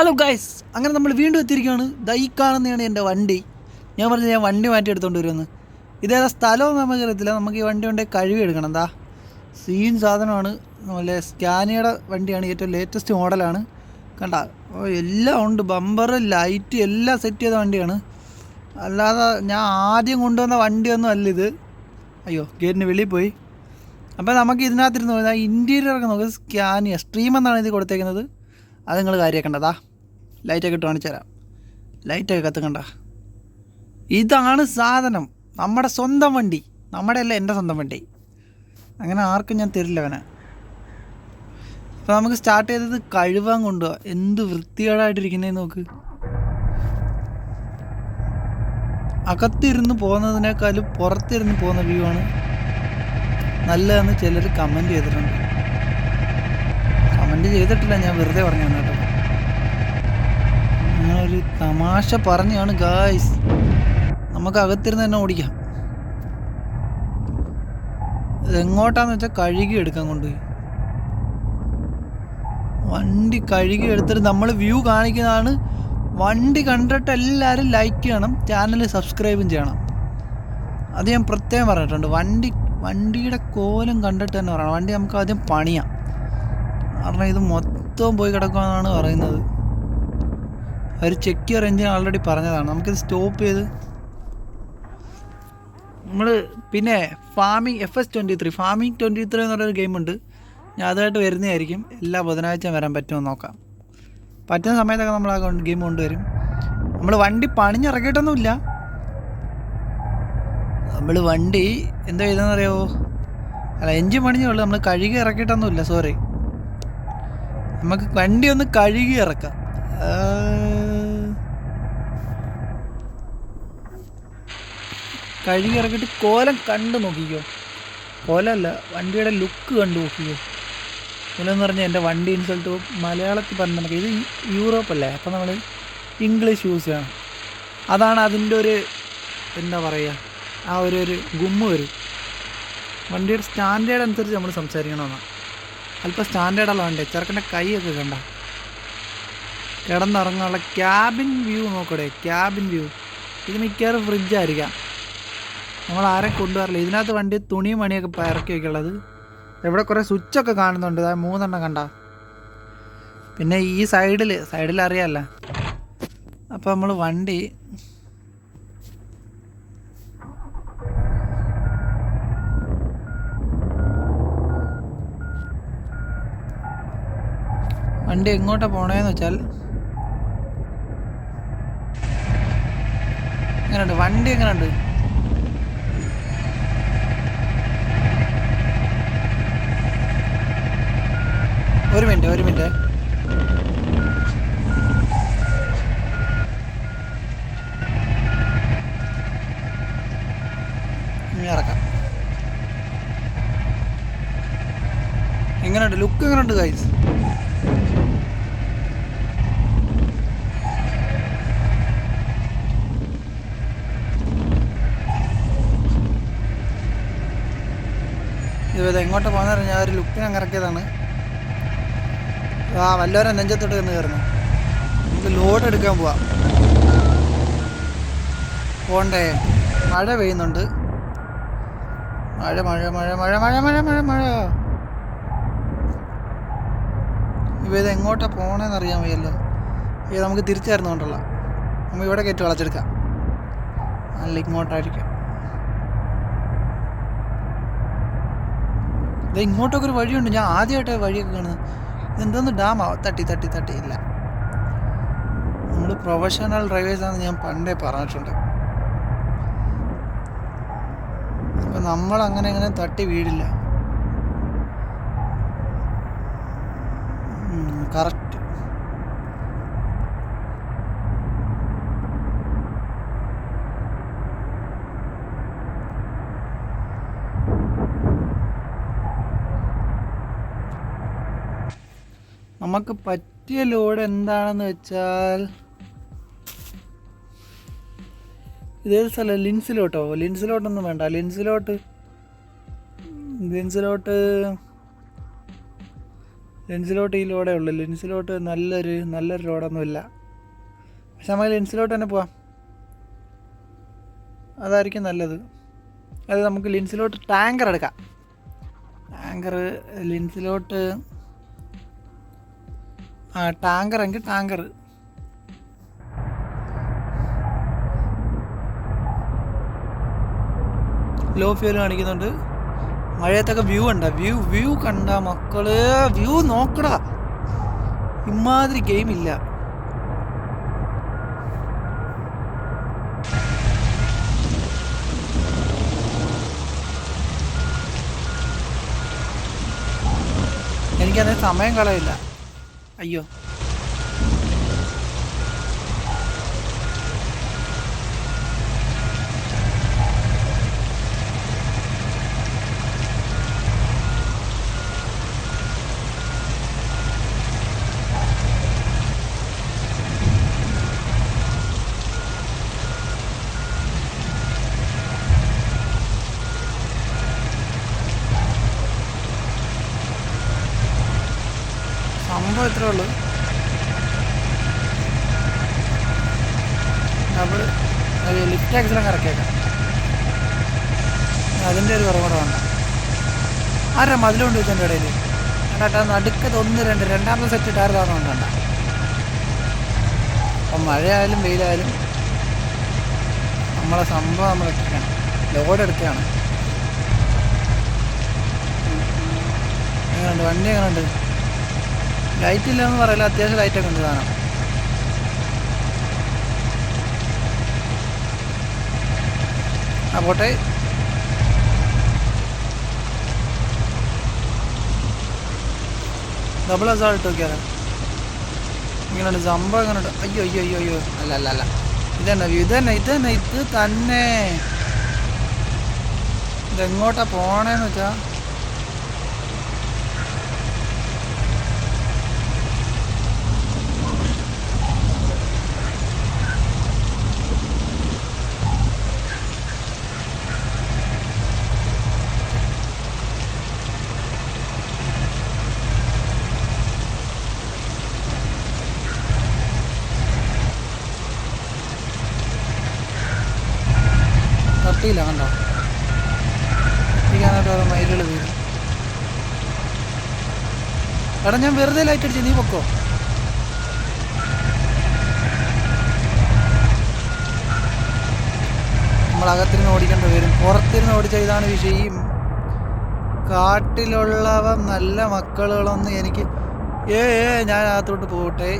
Hello guys അങ്ങനെ നമ്മൾ വീണ്ടും എത്തിയിരിക്കുകയാണ്. ദൈക്കാണെന്നാണ് എന്റെ വണ്ടി. ഞാൻ പറഞ്ഞു ഞാൻ വണ്ടി മാറ്റി എടുത്തുകൊണ്ട് വരുമെന്ന് ഇതേതാ സ്ഥലവും നമുക്ക് അറിയത്തില്ല. നമുക്ക് ഈ വണ്ടി കൊണ്ട് കഴുകി എടുക്കണം. എന്താ സീൻ സാധനമാണ്. നമ്മളെ സ്കാനിയുടെ വണ്ടിയാണ് ഏറ്റവും ലേറ്റസ്റ്റ് മോഡലാണ്. കണ്ട എല്ലാം ഉണ്ട്. ബമ്പർ ലൈറ്റ് എല്ലാം സെറ്റ് ചെയ്ത വണ്ടിയാണ്. അല്ലാതെ ഞാൻ ആദ്യം കൊണ്ടുവന്ന വണ്ടിയൊന്നും അല്ല ഇത്. അയ്യോ ഗേറ്റിന് വെളിയിൽ പോയി. അപ്പോൾ നമുക്ക് ഇതിനകത്തിരുന്ന് ഒക്കെ നോക്കുക സ്കാനിയ സ്ട്രീം എന്നാണ് ഇത് കൊടുത്തേക്കുന്നത്. അത് നിങ്ങൾ കാര്യമാക്കണ്ടതാ ലൈറ്റൊക്കെ ഇട്ട് കാണിച്ചു തരാം. ലൈറ്റൊക്കെ കത്തുക്കണ്ട ഇതാണ് സാധനം. നമ്മുടെ സ്വന്തം വണ്ടി. നമ്മുടെ അല്ല എന്റെ സ്വന്തം വണ്ടി. അങ്ങനെ ആർക്കും ഞാൻ തരില്ല അവനെ. അപ്പോൾ നമുക്ക് സ്റ്റാർട്ട് ചെയ്തത് കഴിവാൻ കൊണ്ടുപോവാ. എന്ത് വൃത്തികേടായിട്ടിരിക്കുന്നേ നോക്ക്. അകത്തിരുന്ന് പോകുന്നതിനേക്കാളും പുറത്തിരുന്ന് പോകുന്ന വ്യൂ ആണ് നല്ലതെന്ന് ചിലർ കമന്റ് ചെയ്തിട്ടുണ്ട്. കമന്റ് ചെയ്തിട്ടില്ല ഞാൻ വെറുതെ പറഞ്ഞു കേട്ടോ ഒരു തമാശ പറഞ്ഞാണ് ഗായ്സ് നമുക്ക് അകത്തിരുന്ന് തന്നെ ഓടിക്കാം. എങ്ങോട്ടാന്ന് വെച്ചാൽ കഴുകി എടുക്കാൻ കൊണ്ടുപോയി. വണ്ടി കഴുകി എടുത്തിട്ട് നമ്മൾ വ്യൂ കാണിക്കുന്നതാണ്. വണ്ടി കണ്ടിട്ട് എല്ലാവരും ലൈക്ക് ചെയ്യണം ചാനൽ സബ്സ്ക്രൈബും ചെയ്യണം. അത് ഞാൻ പ്രത്യേകം പറഞ്ഞിട്ടുണ്ട്. വണ്ടി വണ്ടിയുടെ കോലം കണ്ടിട്ട് തന്നെ പറയണം. വണ്ടി നമുക്ക് ആദ്യം പണിയാം. കാരണം ഇത് മൊത്തം പോയി കിടക്കുമെന്നാണ് പറയുന്നത്. ചെക്ക് യുവർ എഞ്ചിൻ ആൾറെഡി പറഞ്ഞതാണ്. നമുക്കിത് സ്റ്റോപ്പ് ചെയ്ത് നമ്മൾ പിന്നെ farming F S twenty three farming twenty three എന്ന് പറയുന്നൊരു ഗെയിമുണ്ട് ഞാൻ അതുമായിട്ട് വരുന്നതായിരിക്കും. എല്ലാ ബുധനാഴ്ച വരാൻ പറ്റുമോ നോക്കാം. പറ്റുന്ന സമയത്തൊക്കെ നമ്മൾ ആ ഗെയിം കൊണ്ടുവരും. നമ്മൾ വണ്ടി പണിഞ്ഞിറക്കിയിട്ടൊന്നുമില്ല നമ്മൾ വണ്ടി എന്താ ചെയ്തതെന്ന് അറിയാവോ അല്ല എഞ്ചിൻ പണിഞ്ഞേ നമ്മൾ കഴുകി ഇറക്കിയിട്ടൊന്നുമില്ല. സോറി നമുക്ക് വണ്ടി ഒന്ന് കഴുകി ഇറക്കാം. കഴുകി ഇറക്കിയിട്ട് കോലം കണ്ട് നോക്കിക്കോ. കോലമല്ല വണ്ടിയുടെ ലുക്ക് കണ്ടു നോക്കിക്കോ. കോലം എന്ന് പറഞ്ഞാൽ എന്റെ വണ്ടി ഇൻസൾട്ട് മലയാളത്തിൽ പറഞ്ഞ ഇത് യൂറോപ്പ് അല്ലേ? അപ്പം നമ്മൾ ഇംഗ്ലീഷ് യൂസ് ചെയ്യണം. അതാണ് അതിന്റെ ഒരു എന്താ പറയുക ആ ഒരു ഒരു ഗുമ്മ വരും. വണ്ടിയുടെ സ്റ്റാൻഡേർഡ് അനുസരിച്ച് നമ്മൾ സംസാരിക്കണമെന്നാണ് അല്പം സ്റ്റാൻഡേർഡല്ല വണ്ടി ചെറുക്കന്റെ കൈയൊക്കെ കണ്ട. കിടന്നിറങ്ങാനുള്ള ക്യാബിൻ വ്യൂ നോക്കട്ടെ ക്യാബിൻ വ്യൂ ഇത് മിക്കവാറും ഫ്രിഡ്ജായിരിക്കാം നമ്മൾ ആരെയും കൊണ്ടുവരില്ല. ഇതിനകത്ത് വണ്ടി തുണിയും മണിയൊക്കെ ഇറക്കി വയ്ക്കുള്ളത് ഇവിടെ കുറേ സ്വിച്ചൊക്കെ കാണുന്നുണ്ട്. അതായത് മൂന്നെണ്ണം കണ്ട. പിന്നെ ഈ സൈഡിൽ സൈഡിൽ അറിയാമല്ല അപ്പോൾ നമ്മൾ വണ്ടി വണ്ടി എങ്ങോട്ടാണ് പോണേന്ന് വെച്ചാൽ എങ്ങനെയുണ്ട് വണ്ടി എങ്ങനെയുണ്ട്? ഒരു മിനിറ്റ് ഒരു മിനിറ്റ്. ഇറക്കാം. എങ്ങനെയുണ്ട്? ലുക്ക് എങ്ങനെയുണ്ട് ഗൈസ് ഇത് എങ്ങോട്ട് പോകുന്ന ഞാൻ ഒരു ലുക്കിന് അങ്ങനെ ഇറക്കിയതാണ്. ആ വല്ലവരെ നെഞ്ചത്തോട്ട് കന്ന് കയറുന്നു. നമുക്ക് ലോഡ് എടുക്കാൻ പോവാം. പോണ്ടേ? മഴ പെയ്യുന്നുണ്ട്. മഴ മഴ മഴ മഴ മഴ മഴ മഴ മഴ. ഇവ ഇത് എങ്ങോട്ടാ പോണേന്ന് അറിയാൻ വയ്യല്ലോ. ഇത് നമുക്ക് തിരിച്ചായിരുന്നു കൊണ്ടുള്ള നമുക്ക് ഇവിടെ കയറ്റി വളച്ചെടുക്കാം. അല്ല ഇങ്ങോട്ടായിരിക്കും. ഇത് ഇങ്ങോട്ടൊക്കെ ഒരു വഴിയുണ്ട്. ഞാൻ ആദ്യമായിട്ട് വഴിയൊക്കെ കാണുന്നത്. ഇതെന്തോന്ന് ഡാമാ തട്ടി തട്ടി തട്ടി. ഇല്ല. നമ്മൾ പ്രൊഫഷണൽ ഡ്രൈവേഴ്സാണെന്ന് ഞാൻ പണ്ടേ പറഞ്ഞിട്ടുണ്ട്. അപ്പം നമ്മൾ അങ്ങനെ അങ്ങനെ തട്ടി വീടില്ല. കറക്റ്റ് നമുക്ക് പറ്റിയ ലോഡ് എന്താണെന്ന് വെച്ചാൽ ഇതേത് സ്ഥലം ലിൻസിലോട്ടോ. ലിൻസിലോട്ടൊന്നും വേണ്ട. ലിൻസിലോട്ട് ലിൻസിലോട്ട് ലെൻസിലോട്ട് ഈ ലോഡേ ഉള്ളൂ. ലെൻസിലോട്ട് നല്ലൊരു നല്ലൊരു ലോഡൊന്നുമില്ല പക്ഷെ നമുക്ക് ലെൻസിലോട്ട് തന്നെ പോവാം. അതായിരിക്കും നല്ലത്. അത് നമുക്ക് ലിൻസിലോട്ട് ടാങ്കർ എടുക്കാം. ടാങ്കർ ലിൻസിലോട്ട് ആ ടാങ്കർ എങ്കിൽ ടാങ്കർ. ലോ ഫ്യൂൽ കാണിക്കുന്നുണ്ട്. മഴയത്തൊക്കെ വ്യൂ ഉണ്ട് വ്യൂ വ്യൂ കണ്ട മക്കൾ. വ്യൂ നോക്കടാ. ഇമാതിരി ഗെയിം ഇല്ല. എനിക്കതിന് സമയം കളയില്ല. അയ്യോ സംഭവം ആരാ മതിലുകൊണ്ട് വെച്ചതിന്റെ ഇടയിൽ കണ്ടാ നടുക്കത് ഒന്ന് രണ്ട് രണ്ടാമത്തെ സെറ്റ് ഇട്ടായിരുന്നു കണ്ട. അപ്പം മഴയായാലും വെയിലായാലും നമ്മളെ സംഭവം നമ്മൾ എത്തിക്കണം. ലോഡ് എടുക്കുകയാണ്. എങ്ങനെയുണ്ട് വണ്ടി എങ്ങനെയുണ്ട് ലൈറ്റ് ഇല്ലെന്ന് പറയില്ല അത്യാവശ്യം ലൈറ്റൊക്കെ ഉണ്ട് സാധനം. ആ പോട്ടെ. ഡബിൾ അസാൾട്ട് നോക്കിയാലോ? ഇങ്ങനെയുണ്ട് സംഭവം ഇങ്ങനെ അയ്യോ അയ്യോ അയ്യോ അയ്യോ. അല്ല അല്ല അല്ല. ഇതന്നെ ഇത് തന്നെ ഇത് തന്നെ ഇത് തന്നെ. ഇതെങ്ങോട്ടാ പോണേന്ന് വെച്ചാ തട്ടിയില്ല കണ്ടോ തട്ടിക്കാനായിട്ട് ഓരോ മയിലുകൾ വീഴും എടാ ഞാൻ വെറുതെ ലൈറ്റ് അടിച്ചു നീ പൊക്കോ? നമ്മൾ അകത്തിരുന്ന് ഓടിക്കേണ്ടി വരും. പുറത്തിരുന്ന് ഓടിച്ചാൽ ഇതാണ് വിഷയം. കാട്ടിലുള്ളവ നല്ല മക്കളുകളൊന്നും എനിക്ക് ഏ ഏ ഞാൻ അകത്തോട്ട് പോകട്ടെ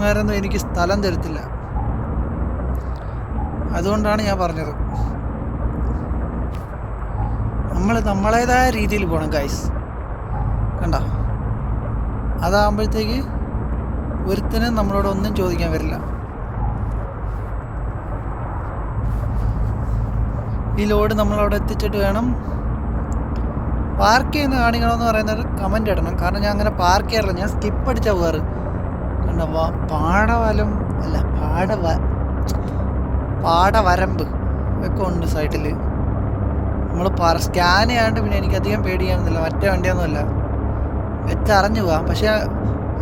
വേറൊന്നും എനിക്ക് സ്ഥലം തരത്തില്ല. അതുകൊണ്ടാണ് ഞാൻ പറഞ്ഞത്. നമ്മൾ നമ്മളേതായ രീതിയിൽ പോകണം ഗൈസ് കണ്ട? അതാകുമ്പോഴത്തേക്ക് ഒരുത്തനും നമ്മളോട് ഒന്നും ചോദിക്കാൻ വരില്ല. ഈ ലോഡ് നമ്മളവിടെ എത്തിച്ചിട്ട് വേണം പാർക്ക് ചെയ്യുന്ന കാണിക്കണമെന്ന് പറയുന്നത് കമന്റ് ഇടണം. കാരണം ഞാൻ അങ്ങനെ പാർക്ക് ചെയ്യാറില്ല. ഞാൻ സ്കിപ്പ് അടിച്ചാൽ പോകാറ്. കണ്ട? പാടവലം അല്ല പാടവ പാടവരമ്പ് ഒക്കെ ഉണ്ട് സൈഡിൽ നമ്മൾ സ്കാൻ ചെയ്യാണ്ട് പിന്നെ എനിക്കധികം പേടിക്കാനൊന്നുമില്ല. മറ്റേ വണ്ടിയൊന്നുമല്ല. വെച്ചറിഞ്ഞു പോവാം. പക്ഷേ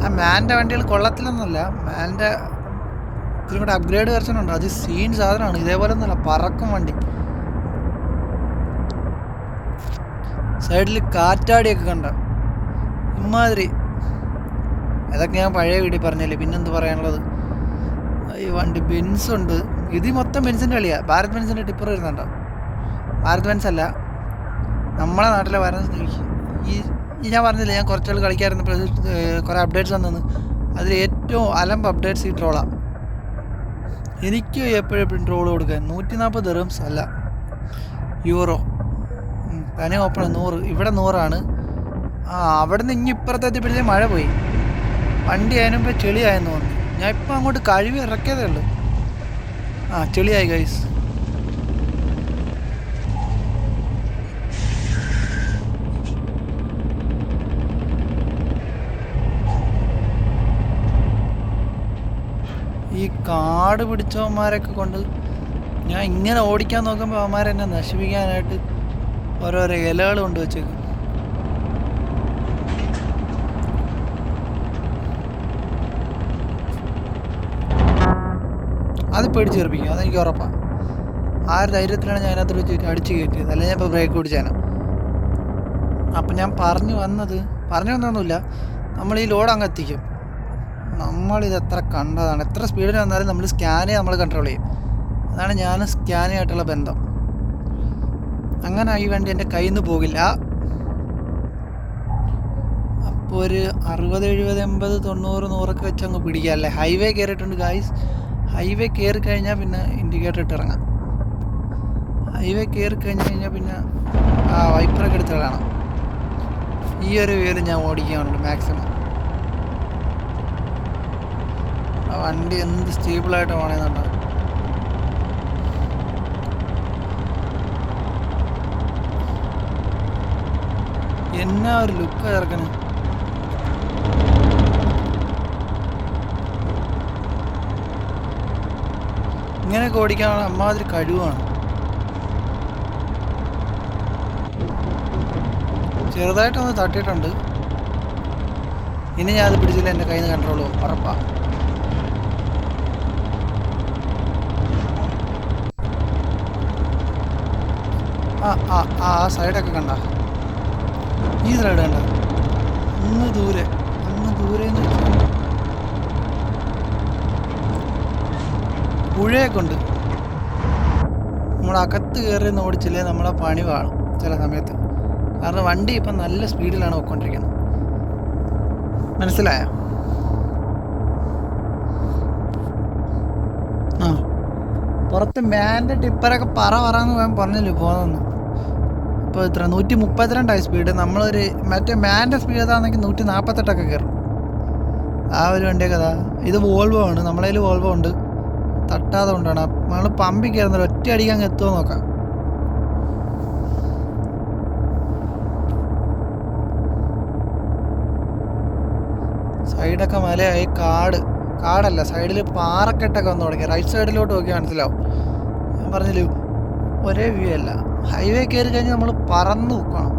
ആ മാന്റെ വണ്ടികൾ കൊള്ളത്തിലൊന്നുമല്ല മാന്റെ ഇത്തിരി കൂടെ അപ്ഗ്രേഡ് വെർഷൻ ഉണ്ട്. അത് സീൻ സാധനമാണ്. ഇതേപോലെ ഒന്നുമല്ല പറക്കും വണ്ടി. സൈഡിൽ കാറ്റാടിയൊക്കെ കണ്ട. ഇമാതിരി അതൊക്കെ ഞാൻ പഴയ വീട്ടിൽ പറഞ്ഞല്ലേ പിന്നെന്ത് പറയാനുള്ളത്? ഈ വണ്ടി ബെൻസ് ഉണ്ട്. ഇത് മൊത്തം ബെൻസിന്റെ കളിയാ. ഭാരത് ബെൻസിന്റെ ടിപ്പർ വരുന്നുണ്ടോ? ഭാരത് ബെൻസ് അല്ല. നമ്മളെ നാട്ടിലെ ഈ ഈ ഞാൻ പറഞ്ഞില്ലേ ഞാൻ കുറച്ചാൾ കളിക്കാറുണ്ട് കുറേ അപ്ഡേറ്റ്സ് വന്നു അതിൽ ഏറ്റവും അലമ്പ് അപ്ഡേറ്റ്സ് ഈ ട്രോളാണ് എനിക്ക് എപ്പോഴെപ്പോഴും എപ്പോഴും ട്രോൾ കൊടുക്കാൻ നൂറ്റി നാൽപ്പത് റംസ് അല്ല യൂറോ തന്നെ തനി ഓപ്പൺ നൂറ്. ഇവിടെ നൂറാണ്. ആ അവിടെ നിന്ന് ഇനി ഇപ്പുറത്തെ എത്തിയപ്പോഴത്തേക്ക് മഴ പോയി. വണ്ടി അതിനുമ്പോൾ ചെളിയായെന്ന് തോന്നുന്നു. ഞാൻ ഇപ്പം അങ്ങോട്ട് കഴുകി ഇറക്കിയതേ ഉള്ളൂ. ആ ചെളിയായി ഗൈസ് ഈ കാട് പിടിച്ചവന്മാരൊക്കെ കൊണ്ട് ഞാൻ ഇങ്ങനെ ഓടിക്കാൻ നോക്കുമ്പോൾ അവന്മാരെന്നെ നശിപ്പിക്കാനായിട്ട് ഓരോരോ ഇലകൾ കൊണ്ട് വെച്ചേക്കും. അത് പേടിച്ച് ചേർപ്പിക്കും അതെനിക്ക് ഉറപ്പാണ് ആ ഒരു ധൈര്യത്തിലാണ് ഞാൻ അതിനകത്ത് വെച്ച് അടിച്ച് കയറ്റിയത്. അല്ലെങ്കിൽ ഞാൻ ഇപ്പോൾ ബ്രേക്ക് പിടിച്ചേനെ. അപ്പം ഞാൻ പറഞ്ഞു വന്നത് പറഞ്ഞു വന്നൊന്നുമില്ല. നമ്മൾ ഈ ലോഡ് അങ്ങ് എത്തിക്കും. നമ്മളിത് എത്ര കണ്ടതാണ്? എത്ര സ്പീഡിൽ വന്നാലും നമ്മൾ സ്കാനെ നമ്മൾ കൺട്രോൾ ചെയ്യും. അതാണ് ഞാൻ സ്കാനുമായിട്ടുള്ള ബന്ധം. അങ്ങനെ ഈ വണ്ടി എന്റെ കയ്യിൽ നിന്ന് പോകില്ല. അപ്പോൾ ഒരു അറുപത് എഴുപത് എൺപത് തൊണ്ണൂറ് നൂറൊക്കെ വെച്ച് അങ്ങ് പിടിക്കുക അല്ലേ? ഹൈവേ കയറിയിട്ടുണ്ട് ഗായ്സ് ഹൈവേ കയറി കഴിഞ്ഞാൽ പിന്നെ ഇൻഡിക്കേറ്റർ ഇട്ട് ഇറങ്ങാം. ഹൈവേ കയറി കഴിഞ്ഞ് കഴിഞ്ഞാൽ പിന്നെ ആ വൈപ്പറൊക്കെ എടുത്ത് കളയണം ഈ ഒരു വേൽ ഞാൻ ഓടിക്കാറുണ്ട് മാക്സിമം ആ വണ്ടി എന്ത് സ്റ്റേബിളായിട്ട് പോകണമെന്നുണ്ടോ എന്നാ ഒരു ലുക്ക് ചേർക്കണേ? ഇങ്ങനെയൊക്കെ ഓടിക്കാനുള്ള അമ്മാതിരി കഴിവാണ്. ചെറുതായിട്ടൊന്ന് തട്ടിയിട്ടുണ്ട്. ഇനി ഞാൻ അത് പിടിച്ചില്ല എന്റെ കയ്യിൽ നിന്ന് കൺട്രോൾ പോകും ആ ആ സൈഡൊക്കെ കണ്ട. ഈ സൈഡ് കണ്ട. അങ്ങ് ദൂരെ അങ്ങ് ദൂരെ പുഴയൊക്കെ ഉണ്ട്. നമ്മൾ അകത്ത് കയറി ഒന്ന് ഓടിച്ചില്ലേ നമ്മളെ പണി കാണും ചില സമയത്ത്. കാരണം വണ്ടി ഇപ്പം നല്ല സ്പീഡിലാണ് പോയിക്കൊണ്ടിരിക്കുന്നത്. മനസ്സിലായോ? ആ. പുറത്ത് മാന്റെ ടിപ്പറൊക്കെ പറ പറന്ന് പറഞ്ഞല്ലോ പോകുന്നു ഇപ്പോൾ ഇത്ര നൂറ്റി മുപ്പത്തിരണ്ടായി സ്പീഡ് നമ്മളൊരു മറ്റേ മാന്റെ സ്പീഡ് ഏതാണെങ്കിൽ നൂറ്റി നാൽപ്പത്തെട്ടൊക്കെ കയറും ആ ഒരു വണ്ടിയെ കഥ ഇത് വോൾവോ ആണ്. നമ്മളെ കയ്യിൽ വോൾവോ ഉണ്ട്. തട്ടാതെ കൊണ്ടാണ് നമ്മൾ പമ്പി കയറുന്നത് ഒറ്റ അടിക്കാൻ അങ്ങ് എത്തുമോ നോക്കാം. സൈഡൊക്കെ മലയായി. കാട്. കാടല്ല. സൈഡിൽ പാറക്കെട്ടൊക്കെ വന്നു തുടങ്ങി. റൈറ്റ് സൈഡിലോട്ട് നോക്കി മനസ്സിലാവും. ഞാൻ പറഞ്ഞില്ലേ ഒരേ വ്യൂ അല്ല. ഹൈവേ കയറി കഴിഞ്ഞാൽ നമ്മൾ പറന്ന് നോക്കണം.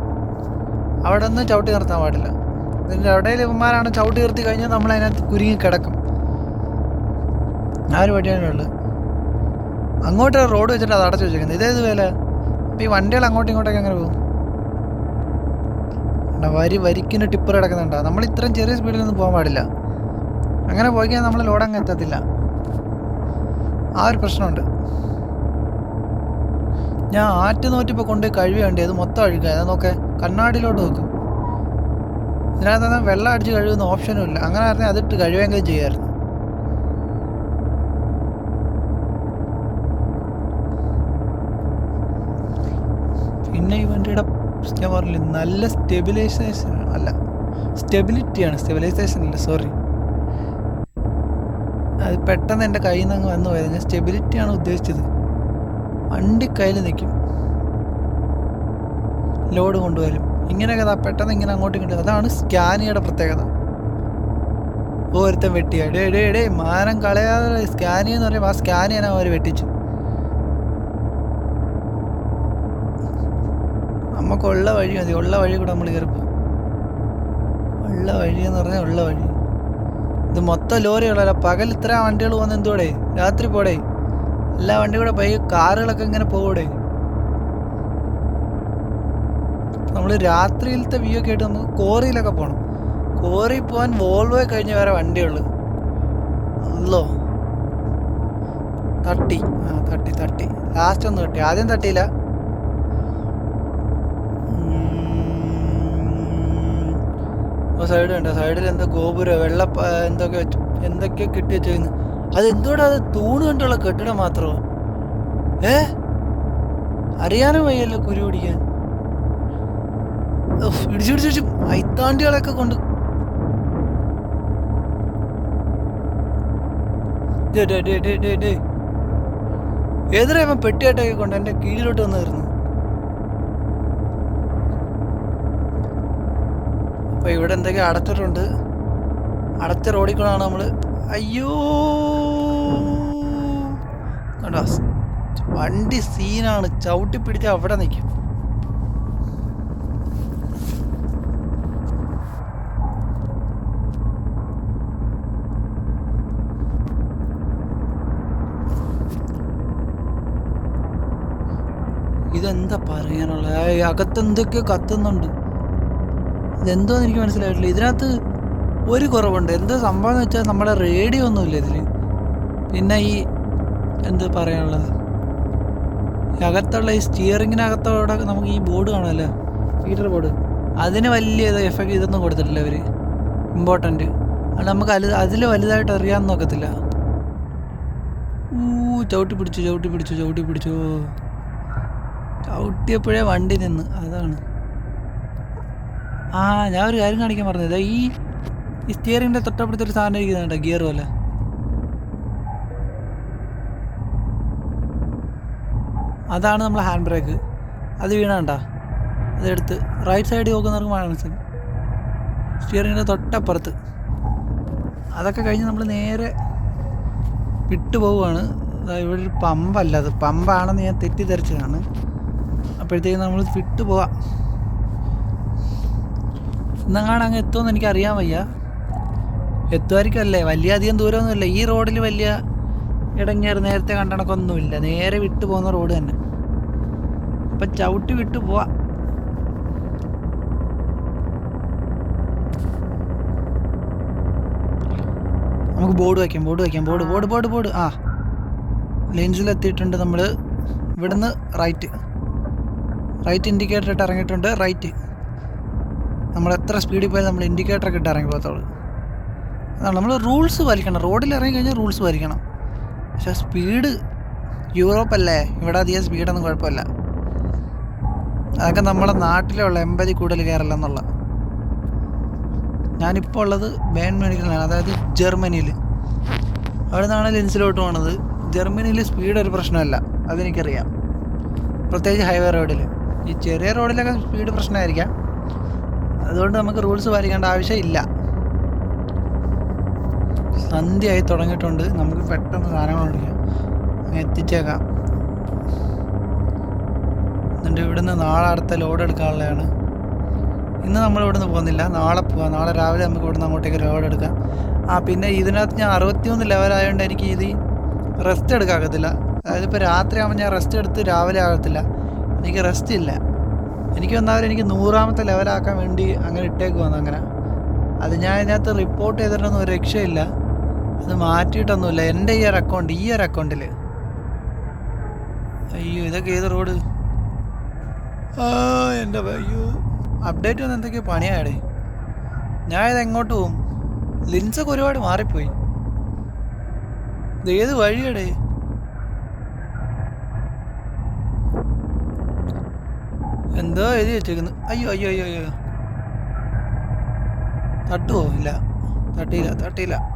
അവിടെ ഒന്നും ചവിട്ടി നിർത്താൻ പാടില്ല. ഇതിന്റെ ഇടയിൽ ഇവന്മാരാണ് ചവിട്ടി നിർത്തി കഴിഞ്ഞാൽ നമ്മൾ അതിനകത്ത് കുരുങ്ങി കിടക്കും. ആ ഒരു വഴിയാണ് ഉള്ളത്. അങ്ങോട്ട് റോഡ് വെച്ചിട്ട് അത് അടച്ചു വെച്ചേക്കുന്നത്. ഇതേത് വില? അപ്പോൾ ഈ വണ്ടികൾ അങ്ങോട്ടും ഇങ്ങോട്ടൊക്കെ അങ്ങനെ പോകും? വരി വരിക്കിന് ടിപ്പർ കിടക്കുന്നുണ്ടോ? നമ്മൾ ഇത്രയും ചെറിയ സ്പീഡിലൊന്നും പോകാൻ പാടില്ല. അങ്ങനെ പോയി കഴിഞ്ഞാൽ നമ്മൾ ലോഡ് അങ്ങ് എത്തത്തില്ല. ആ ഒരു പ്രശ്നമുണ്ട്. ഞാൻ ആറ്റ് നോറ്റിപ്പോൾ കൊണ്ടുപോയി കഴുകേണ്ടി അത് മൊത്തം അഴുകുക. അത് നോക്കെ കണ്ണാടിയിലോട്ട് നോക്കും. ഇതിനകത്ത് വെള്ളം അടിച്ച് കഴുകുന്ന ഓപ്ഷനും ഇല്ല. അങ്ങനെ ആരെ അതിട്ട് കഴുകുകയെങ്കിലും ചെയ്യാമായിരുന്നു പിന്നെ ഈ വണ്ടിയുടെ ഞാൻ പറഞ്ഞില്ലേ നല്ല സ്റ്റെബിലൈസേഷൻ അല്ല സ്റ്റെബിലിറ്റിയാണ് സ്റ്റെബിലൈസേഷൻ അല്ല സോറി അത് പെട്ടെന്ന് എന്റെ കയ്യിൽ നിന്ന് അങ്ങ് വന്നു പോയത്. ഞാൻ സ്റ്റെബിലിറ്റിയാണ് ഉദ്ദേശിച്ചത്. വണ്ടി കയ്യിൽ നിൽക്കും ലോഡ് കൊണ്ടുവരും ഇങ്ങനെയൊക്കെ കഥ പെട്ടെന്ന് ഇങ്ങനെ അങ്ങോട്ട് കിട്ടും അതാണ് സ്കാനിയുടെ പ്രത്യേകത. ഓരോരുത്തൻ വെട്ടി. എടേ എടേ എടേ മാനം കളയാതെ സ്കാനി എന്ന് പറയുമ്പോൾ ആ സ്കാനിയാണ് അവർ വെട്ടിച്ചു. നമുക്കുള്ള വഴി മതി. ഉള്ള വഴി കൂടെ നമ്മൾ കയറിപ്പോ ഉള്ള വഴി എന്ന് പറഞ്ഞാൽ ഉള്ള വഴി. ഇത് മൊത്തം ലോറികളല്ല. പകൽ ഇത്ര വണ്ടികൾ പോകുന്ന എന്തുകൂടെ രാത്രി പോടെ? എല്ലാ വണ്ടി കൂടെ പോയി കാറുകളൊക്കെ ഇങ്ങനെ പോകൂടെ നമ്മൾ രാത്രിയിലത്തെ വ്യൂ ഒക്കെ ആയിട്ട് നമുക്ക് കോറിയിലൊക്കെ പോകണം കോറി പോകാൻ വോൾവോ കഴിഞ്ഞ് വേറെ വണ്ടിയുള്ളു. അല്ലോ തട്ടി. ആ തട്ടി തട്ടി. ലാസ്റ്റ് ഒന്ന് തട്ടി. ആദ്യം തട്ടിയില്ല. സൈഡ് ഉണ്ട്? സൈഡിൽ എന്താ ഗോപുരം വെള്ള എന്തൊക്കെ വെച്ചു എന്തൊക്കെയോ കെട്ടി വെച്ചേക്കുന്നു. അത് എന്തുകൊണ്ടാ അത്? തൂണ് കണ്ടുള്ള കെട്ടിടം മാത്രമോ ഏ? അറിയാനും വയ്യല്ലോ കുരു പിടിക്കാൻ. ഇടിച്ചു പിടിച്ചു ഐത്താണ്ടികളൊക്കെ കൊണ്ട്. ഡേ. ഏതിനാ പെട്ടിയായിട്ടൊക്കെ കൊണ്ട് എന്റെ കീഴിലോട്ട് വന്ന് കയറുന്നു അപ്പോൾ ഇവിടെ എന്തൊക്കെ അടച്ചിട്ടുണ്ട്. അടച്ച റോഡിൽ കൂടാണ് നമ്മൾ അയ്യോ. കണ്ടോ? വണ്ടി സീനാണ് ചവിട്ടി പിടിച്ച് അവിടെ നിൽക്കും ഇതെന്താ പറയാനുള്ള അകത്തെന്തൊക്കെയോ കത്തുന്നുണ്ട്. ഇതെന്തോന്ന് എനിക്ക് മനസ്സിലായിട്ടില്ല. ഇതിനകത്ത് ഒരു കുറവുണ്ട്. എന്ത് സംഭവം എന്ന് വെച്ചാൽ നമ്മുടെ റേഡിയോ ഒന്നുമില്ല ഇതിൽ പിന്നെ ഈ എന്ത് പറയാനുള്ളത്? അകത്തുള്ള ഈ സ്റ്റിയറിങ്ങിനകത്തോടെ നമുക്ക് ഈ ബോർഡ് കാണുമല്ലോ? ഹീറ്റർ ബോർഡ് അതിന് വലിയ എഫക്റ്റ് ഇതൊന്നും കൊടുത്തിട്ടില്ല അവർ ഇമ്പോർട്ടന്റ് അത് നമുക്ക് അതിൽ അതിൽ വലുതായിട്ട് അറിയാമെന്ന് നോക്കത്തില്ല. ഊ ചവിട്ടി പിടിച്ചു ചവിട്ടി പിടിച്ചു ചവിട്ടി പിടിച്ചു. ചവിട്ടിയപ്പോഴേ വണ്ടി നിന്ന്. അതാണ്. ആ ഞാൻ ഒരു കാര്യം കാണിക്കാൻ പറഞ്ഞത്. ഈ ഈ സ്റ്റിയറിംഗിന്റെ തൊട്ടപ്പുറത്ത് ഒരു സാധനം ഇരിക്കുന്നുണ്ട് ഗിയർ പോലെ. അതാണ് നമ്മൾ ഹാൻഡ് ബ്രേക്ക് അത് വീണണ്ട അതെടുത്ത് റൈറ്റ് സൈഡ് നോക്കുന്നവർക്ക് മനസ്സിലാവും സ്റ്റിയറിങ്ങിന്റെ തൊട്ടപ്പുറത്ത്. അതൊക്കെ കഴിഞ്ഞ് നമ്മൾ നേരെ വിട്ടു പോവുകയാണ്. ഇവിടെ ഒരു പമ്പല്ല അത്. പമ്പാണെന്ന് ഞാൻ തെറ്റിദ്ധരിച്ചതാണ്. അപ്പോഴത്തേക്കും നമ്മൾ വിട്ടു പോവാം. ഇന്നങ്ങാണ് അങ്ങ് എത്തുമെന്ന് എനിക്ക് അറിയാൻ വയ്യ. എത്തുമായിരിക്കല്ലേ വലിയ അധികം ദൂരമൊന്നുമില്ല. ഈ റോഡിൽ വലിയ ഇടങ്ങിയർ നേരത്തെ കണ്ടണക്കൊന്നുമില്ല നേരെ വിട്ടു പോകുന്ന റോഡ് തന്നെ. അപ്പം ചവിട്ടി വിട്ടു പോവാം. നമുക്ക് ബോർഡ് വയ്ക്കാം ബോർഡ് വയ്ക്കാം ബോർഡ് ബോർഡ് ബോർഡ് ബോർഡ്. ആ. ലെൻസിലെത്തിയിട്ടുണ്ട് നമ്മൾ ഇവിടുന്ന് റൈറ്റ്. റൈറ്റ് ഇൻഡിക്കേറ്റർ ഇട്ട് ഇറങ്ങിയിട്ടുണ്ട്. റൈറ്റ്. നമ്മൾ എത്ര സ്പീഡിൽ പോയാലും നമ്മൾ ഇൻഡിക്കേറ്റർ ഒക്കെ ഇട്ട് ഇറങ്ങി പോകത്തുള്ളൂ. അതാണ് നമ്മൾ റൂൾസ് പാലിക്കണം. റോഡിൽ ഇറങ്ങി കഴിഞ്ഞാൽ റൂൾസ് പാലിക്കണം. പക്ഷെ സ്പീഡ് യൂറോപ്പ് അല്ലേ? ഇവിടെ അധികം സ്പീഡൊന്നും കുഴപ്പമില്ല. അതൊക്കെ നമ്മുടെ നാട്ടിലുള്ള എൺപതി കൂടുതൽ കയറില്ല എന്നുള്ള. ഞാനിപ്പോൾ ഉള്ളത് ബേൺ മെഡിക്കലാണ് അതായത് ജർമ്മനിയിൽ അവിടെ നിന്നാണ് ലെൻസിലോട്ട് പോണത്. ജർമ്മനിയിൽ സ്പീഡ് ഒരു പ്രശ്നമല്ല അതെനിക്കറിയാം. പ്രത്യേകിച്ച് ഹൈവേ റോഡിൽ ഈ ചെറിയ റോഡിലൊക്കെ സ്പീഡ് പ്രശ്നമായിരിക്കാം. അതുകൊണ്ട് നമുക്ക് റൂൾസ് പാലിക്കേണ്ട ആവശ്യമില്ല സന്ധ്യയായി തുടങ്ങിയിട്ടുണ്ട്. നമുക്ക് പെട്ടെന്ന് സാധനങ്ങൾ ഓടിക്കാം എത്തിച്ചേക്കാം. എന്നിട്ട് ഇവിടുന്ന് നാളെ അടുത്ത ലോഡ് എടുക്കാനുള്ളതാണ്. ഇന്ന് നമ്മൾ ഇവിടുന്ന് പോകുന്നില്ല. നാളെ പോവാം. നാളെ രാവിലെ നമുക്ക് ഇവിടുന്ന് അങ്ങോട്ടേക്ക് ലോഡ് എടുക്കാം. ആ പിന്നെ ഇതിനകത്ത് ഞാൻ അറുപത്തിമൂന്ന് ലെവലായതുകൊണ്ട് എനിക്ക് ഇത് റെസ്റ്റ് എടുക്കാക്കത്തില്ല. അതായത് ഇപ്പോൾ രാത്രി ആകുമ്പോൾ ഞാൻ റെസ്റ്റ് എടുത്ത് രാവിലെ ആകത്തില്ല. എനിക്ക് റെസ്റ്റ് ഇല്ല. എനിക്ക് വന്നാൽ എനിക്ക് നൂറാമത്തെ ലെവലാക്കാൻ വേണ്ടി അങ്ങനെ ഇട്ടേക്ക് വന്നു അങ്ങനെ. അത് ഞാൻ ഇതിനകത്ത് റിപ്പോർട്ട് ചെയ്തിട്ടൊന്നും ഒരു രക്ഷയില്ല. അത് മാറ്റിയിട്ടൊന്നുമില്ല. എന്റെ ഈ ഒരു അക്കൗണ്ട് ഈ ഒരു അക്കൗണ്ടിൽ അയ്യോ ഇതൊക്കെ ഏത് റോഡ് എന്റെ അയ്യോ. അപ്ഡേറ്റ് വന്ന് എന്തൊക്കെയോ പണിയാടേ ഞാൻ ഇത് എങ്ങോട്ട് പോകും ലിൻസൊക്കെ ഒരുപാട് മാറിപ്പോയി. ഇത് ഏത് വഴിയാടേ? എന്തോ എഴുതി വെച്ചേക്കുന്നു. അയ്യോ അയ്യോ അയ്യോ അയ്യോ. തട്ടുവോ? ഇല്ല. തട്ടിയില്ല തട്ടിയില്ല.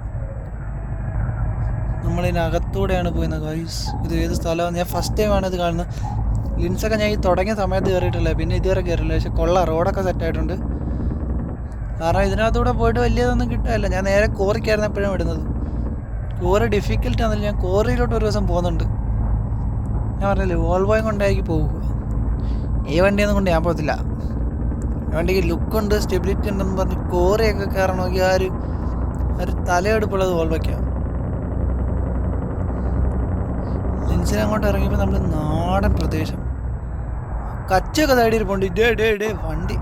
നമ്മളിതിനകത്തൂടെയാണ് പോയിരുന്നത്. ഗൈസ് ഇത് ഏത് സ്ഥലമാണ് ഞാൻ ഫസ്റ്റ് ടൈം ആണ് ഇത് കാണുന്നത്. ലിൻസൊക്കെ ഞാൻ ഈ തുടങ്ങിയ സമയത്ത് കയറിയിട്ടില്ല. പിന്നെ ഇതുവരെ കയറില്ല പക്ഷെ കൊള്ള റോഡൊക്കെ സെറ്റായിട്ടുണ്ട് കാരണം ഇതിനകത്തൂടെ പോയിട്ട് വലിയതൊന്നും കിട്ടാനില്ല. ഞാൻ നേരെ കോറിക്കായിരുന്നു എപ്പോഴും വിടുന്നത്. കോറി ഡിഫിക്കൽട്ട് ആണെങ്കിൽ ഞാൻ കോറിയിലോട്ട് ഒരു ദിവസം പോകുന്നുണ്ട്. ഞാൻ പറഞ്ഞില്ലേ വോൾവോയും കൊണ്ടായിരിക്കും പോകുക ഈ വണ്ടിയൊന്നും കൊണ്ട് ഞാൻ പോകത്തില്ല. വണ്ടിക്ക് ലുക്കുണ്ട് സ്റ്റെബിലിറ്റി ഉണ്ടെന്ന് പറഞ്ഞ് കോറിയൊക്കെ കയറണമെങ്കിൽ ആ ഒരു ഒരു തലയെടുപ്പുള്ളത് വോൾവോയ്ക്കാണ് ലിൻസിനെ അങ്ങോട്ട് ഇറങ്ങിയപ്പോൾ നമ്മൾ നാടൻ പ്രദേശം. കച്ചൊക്കെ തേടിയിരിപ്പുണ്ട് ഡേ ഡേ ഡേ വണ്ടി.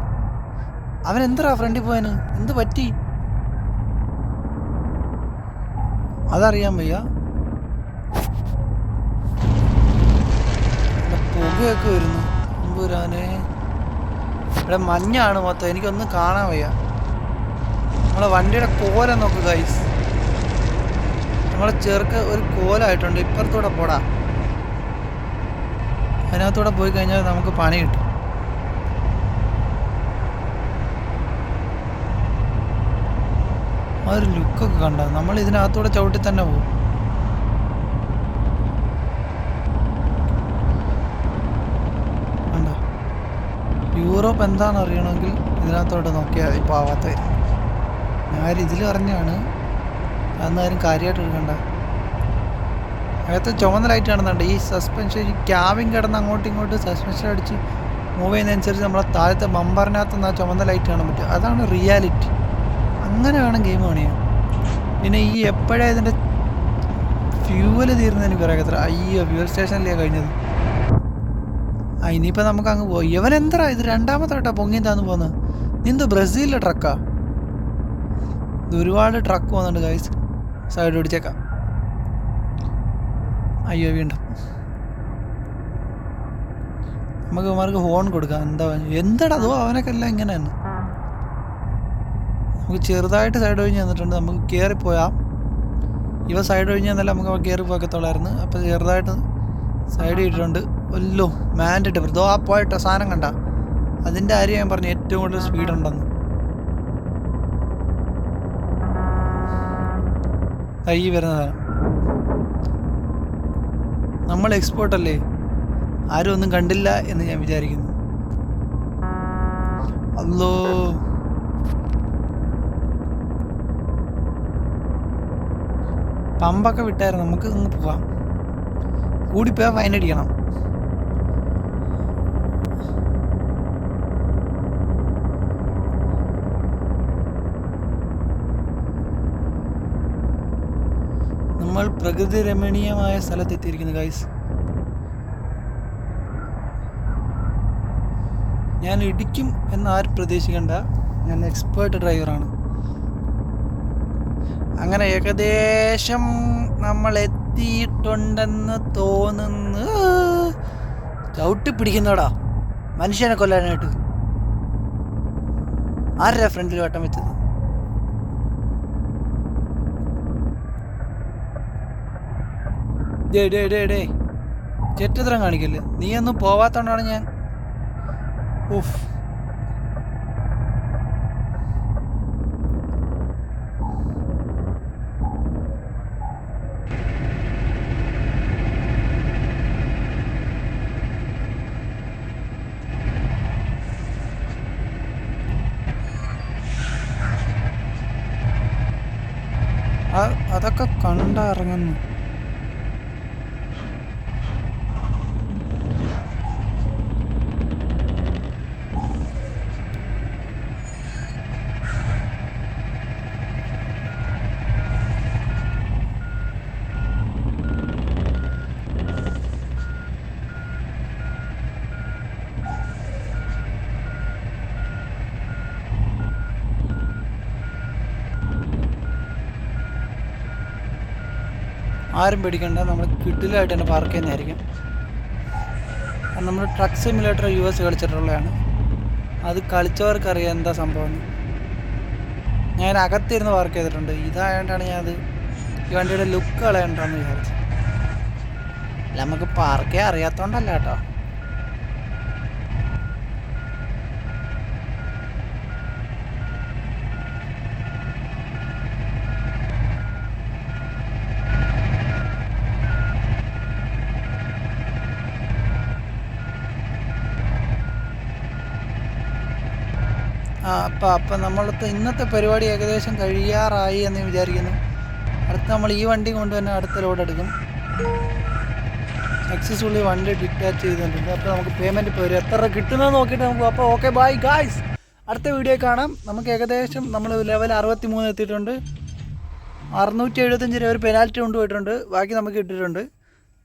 അവൻ എന്തറാ ഫ്രണ്ടിൽ പോയന്? എന്ത് പറ്റി? അതറിയാൻ വയ്യ. പുകയൊക്കെ വരുന്നു. അമ്പുരാനെ. ഇവിടെ മഞ്ഞാണ് മൊത്തം. എനിക്കൊന്നും കാണാൻ വയ്യ. നമ്മളെ വണ്ടിയുടെ കോല നോക്ക് ഗൈസ് നമ്മളെ ചെറുക്ക് ഒരു കോലായിട്ടുണ്ട്. ഇപ്പുറത്തൂടെ പോടാ. അതിനകത്തൂടെ പോയി കഴിഞ്ഞാൽ നമുക്ക് പണി കിട്ടും. ആ ഒരു ലുക്കൊക്കെ കണ്ട? നമ്മൾ ഇതിനകത്തൂടെ ചവിട്ടി തന്നെ പോകും. യൂറോപ്പ് എന്താണെന്ന് അറിയണമെങ്കിൽ ഇതിനകത്തോട്ട് നോക്കിയാൽ ഇപ്പോൾ ആവാത്ത ഞാൻ ഇതിൽ അറിഞ്ഞാണ് അതൊന്നും ആരും കാര്യമായിട്ട് എടുക്കണ്ട. അകത്ത് ചുമന്ന ലൈറ്റ് കാണുന്നുണ്ട്. ഈ സസ്പെൻഷൻ ക്യാബിൻ കിടന്ന് അങ്ങോട്ടും ഇങ്ങോട്ടും സസ്പെൻഷൻ അടിച്ച് മൂവ് ചെയ്യുന്നതനുസരിച്ച് നമ്മളെ താഴത്തെ ബമ്പറിനകത്ത് നിന്ന് ആ ചുമന്ന ലൈറ്റ് കാണാൻ പറ്റും. അതാണ് റിയാലിറ്റി അങ്ങനെ വേണം ഗെയിം പണിയാൻ പിന്നെ ഈ എപ്പോഴാണ് ഇതിന്റെ ഫ്യൂവൽ തീർന്നതിന് എനിക്ക് അറിയാത്ത അയ്യോ ഫ്യൂവൽ സ്റ്റേഷനിലേ കഴിഞ്ഞത്? ആ ഇനിയിപ്പോൾ നമുക്ക് അങ്ങ് പോയി ഇവൻ എന്താ ഇത്? രണ്ടാമത്തെ വട്ടാ പൊങ്ങിന്താന്ന് പോകുന്നത് നിന്ത് ബ്രസീലിലെ ട്രക്കാ ഇത് ഒരുപാട് ട്രക്ക് പോകുന്നുണ്ട് ഗൈസ് സൈഡ് പിടിച്ചേക്കാം അയ്യോ വീണ്ടും. നമുക്ക് ഇവന്മാർക്ക് ഫോൺ കൊടുക്കാം. എന്താ എന്താടാ അതോ അവനൊക്കെ എല്ലാം ഇങ്ങനെ തന്നെ നമുക്ക് ചെറുതായിട്ട് സൈഡ് ഒഴിഞ്ഞ് തന്നിട്ടുണ്ട് നമുക്ക് കയറിപ്പോയാൽ ഇവ സൈഡ് ഒഴിഞ്ഞ് തന്നല്ല നമുക്ക് കയറി പോക്കത്തുള്ളായിരുന്നു അപ്പോൾ ചെറുതായിട്ട് സൈഡ് ഇട്ടിട്ടുണ്ട്. വല്ലോ മാൻഡിട്ട് ഇതോ ആ പോയിട്ടോ സാധനം കണ്ട. അതിന്റെ കാര്യം ഞാൻ പറഞ്ഞു ഏറ്റവും കൂടുതൽ സ്പീഡ് ഉണ്ടെന്ന്. കൈ വരുന്ന സാധനം നമ്മൾ എക്സ്പോർട്ട് അല്ലേ? ആരും ഒന്നും കണ്ടില്ല എന്ന് ഞാൻ വിചാരിക്കുന്നു. അല്ലോ പമ്പൊക്കെ വിട്ടായിരുന്നു നമുക്ക് ഇങ്ങ് പോവാം. കൂടിപ്പോയാൽ ഫൈൻ അടിക്കണം നമ്മൾ പ്രകൃതി രമണീയമായ സ്ഥലത്തെത്തിയിരിക്കുന്നു ഗൈസ് ഞാൻ ഇടിക്കും എന്ന് ആരും പ്രതീക്ഷിക്കണ്ട. ഞാൻ എക്സ്പേർട്ട് ഡ്രൈവറാണ് അങ്ങനെ ഏകദേശം നമ്മൾ എത്തിയിട്ടുണ്ടെന്ന് തോന്നുന്നു. ചവിട്ടി പിടിക്കുന്നോടാ. മനുഷ്യനെ കൊല്ലാനായിട്ട്. ആരുടെ ഫ്രണ്ടിൽ വട്ടം വെച്ചത്? ഡേ ഡേ ഡേ ഡേ ചെറ്റത്രം കാണിക്കല്ലേ? നീ ഒന്നും പോവാത്തോണ്ടാണ് ഞാൻ. ഉഫ്. അതൊക്കെ കണ്ടിറങ്ങുന്നു. ആരും പേടിക്കണ്ട. നമ്മൾ കിട്ടിലായിട്ട് തന്നെ പാർക്ക് ചെയ്യുന്നതായിരിക്കും നമ്മൾ ട്രക്ക് സിമുലേറ്റർ യു എസ് കളിച്ചിട്ടുള്ളതാണ്. അത് കളിച്ചവർക്കറിയാം എന്താ സംഭവം. ഞാൻ അകത്തിരുന്ന് പാർക്ക് ചെയ്തിട്ടുണ്ട്. ഇതായതുകൊണ്ടാണ് ഞാൻ അത് ഈ വണ്ടിയുടെ ലുക്ക് കളയണ്ടെന്ന് വിചാരിച്ചത്. അല്ല നമുക്ക് പാർക്കേ അറിയാത്തതുകൊണ്ടല്ല കേട്ടോ. അപ്പം അപ്പം നമ്മളത്തെ ഇന്നത്തെ പരിപാടി ഏകദേശം കഴിയാറായി എന്ന് വിചാരിക്കുന്നു. അടുത്ത നമ്മൾ ഈ വണ്ടി കൊണ്ട് തന്നെ അടുത്ത ലോഡ് എടുക്കും. സക്സസ്ഫുള്ളി വണ്ടി ഡിറ്റാച്ച് ചെയ്തിട്ടുണ്ട് അപ്പോൾ നമുക്ക് പേയ്മെന്റ് പോരും എത്ര കിട്ടുന്നത് നോക്കിയിട്ട് നമുക്ക് അപ്പോൾ ഓക്കെ ബൈ ഗായ്സ് അടുത്ത വീഡിയോ കാണാം. നമുക്ക് ഏകദേശം നമ്മൾ ലെവൽ അറുപത്തി മൂന്ന് എത്തിയിട്ടുണ്ട്. അറുന്നൂറ്റി എഴുപത്തഞ്ച് രൂപ ഒരു പെനാൽറ്റി കൊണ്ടുപോയിട്ടുണ്ട്. ബാക്കി നമുക്ക് ഇട്ടിട്ടുണ്ട്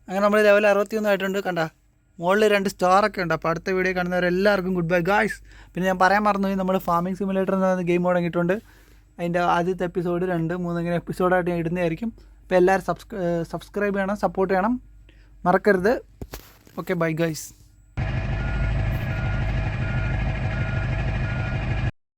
അങ്ങനെ നമ്മൾ ലെവൽ അറുപത്തി ആയിട്ടുണ്ട്. കണ്ട? മുകളിൽ രണ്ട് സ്റ്റാറൊക്കെ ഉണ്ട്. അപ്പോൾ അടുത്ത വീഡിയോ കാണുന്നവരെല്ലാവർക്കും ഗുഡ് ബൈ ഗായ്സ് പിന്നെ ഞാൻ പറയാൻ മറന്നുപോയി നമ്മൾ ഫാമിംഗ് സിമുലേറ്റർ എന്ന ഗെയിം തുടങ്ങിയിട്ടുണ്ട്. അതിന്റെ ആദ്യത്തെ എപ്പിസോഡ് രണ്ട് മൂന്ന് ഇങ്ങനെ എപ്പിസോഡായിട്ട് ഞാൻ ഇടുന്നതായിരിക്കും. അപ്പോൾ എല്ലാവരും സബ്സ്ക്രൈബ് ചെയ്യണം സപ്പോർട്ട് ചെയ്യണം. മറക്കരുത്. Okay bye guys